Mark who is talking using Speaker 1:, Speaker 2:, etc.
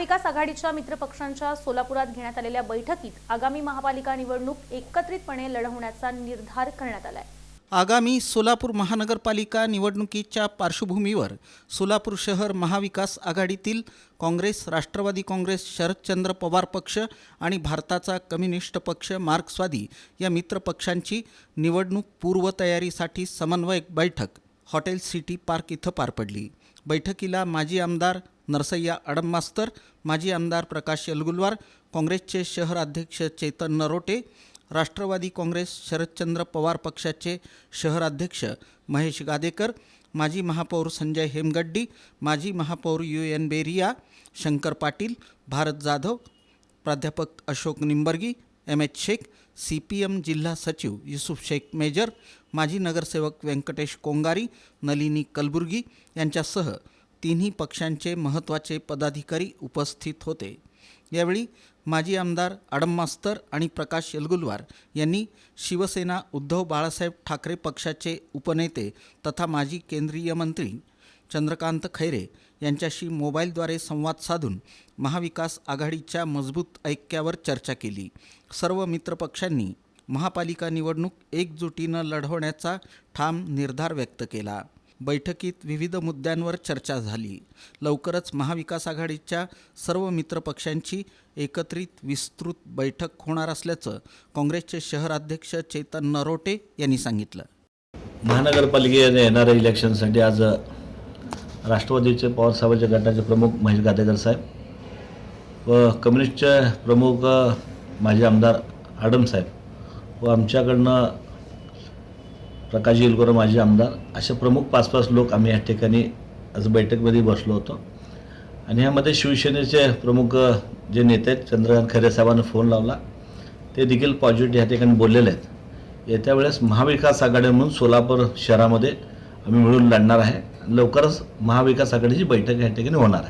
Speaker 1: महाविकास आघाडीच्या मित्रपक्षांच्या सोलापुरात घेण्यात आलेल्या बैठकीत आगामी महापालिका निवडणूक एकत्रितपणे लढवण्याचा निर्धार करण्यात आलाय.
Speaker 2: आगामी सोलापूर महानगरपालिका निवडणुकीच्या पार्श्वभूमीवर सोलापूर शहर महाविकास आघाडीतील काँग्रेस राष्ट्रवादी काँग्रेस शरदचंद्र पवार पक्ष आणि भारताचा कम्युनिस्ट पक्ष मार्क्सवादी या मित्रपक्षांची निवडणूक पूर्वतयारीसाठी समन्वयक बैठक हॉटेल सिटी पार्क इथं पार पडली. बैठकीला माजी आमदार नरसय्या अडम मास्तर माजी आमदार प्रकाश यलगुलवार काँग्रेसचे शहर अध्यक्ष चेतन नरोटे राष्ट्रवादी काँग्रेस शरदचंद्र पवार पक्षाचे शहराध्यक्ष महेश गादेकर माजी महापौर संजय हेमगड्डी माजी महापौर यू एन बेरिया शंकर पाटील भारत जाधव प्राध्यापक Ashok Nimbargi M H Shaikh C P M जिल्हा सचिव युसुफ शेख मेजर माजी नगरसेवक व्यंकटेश कोंगारी नलिनी कलबुर्गी यांच्यासह तिन्ही पक्षांचे महत्त्वाचे पदाधिकारी उपस्थित होते. यावेळी माजी आमदार आडममास्तर आणि प्रकाश यलगुलवार यांनी शिवसेना उद्धव बाळासाहेब ठाकरे पक्षाचे उपनेते तथा माजी केंद्रीय मंत्री चंद्रकांत खैरे यांच्याशी मोबाईलद्वारे संवाद साधून महाविकास आघाडीच्या मजबूत ऐक्यावर चर्चा केली. सर्व मित्रपक्षांनी महापालिका निवडणूक एकजुटीनं लढवण्याचा ठाम निर्धार व्यक्त केला. बैठकीत विविध मुद्द्यांवर चर्चा झाली. लवकरच महाविकास आघाडीच्या सर्व मित्रपक्षांची एकत्रित विस्तृत बैठक होणार असल्याचं काँग्रेसचे शहराध्यक्ष चेतन नरोटे यांनी सांगितलं.
Speaker 3: महानगरपालिकेने येणाऱ्या इलेक्शनसाठी आज राष्ट्रवादीचे राष्ट्रवादीचे पवारसाहेबांच्या गटाचे प्रमुख महेश गादेकर साहेब व कम्युनिस्टचे प्रमुख माझे माजी आमदार आडम साहेब व आमच्याकडनं प्रकाश येलकर माजी आमदार असे प्रमुख पाच पाच लोक आम्ही या ठिकाणी आज बैठकमध्ये बसलो होतो. आणि ह्यामध्ये शिवसेनेचे प्रमुख जे नेते आहेत चंद्रकांत खैरे साहेबांना फोन लावला. ते देखील पॉझिटिव्ह या ठिकाणी बोललेले आहेत. येत्या वेळेस महाविकास आघाडी म्हणून सोलापूर शहरामध्ये आम्ही मिळून लढणार आहे. लवकरच महाविकास आघाडीची बैठक या ठिकाणी होणार आहे.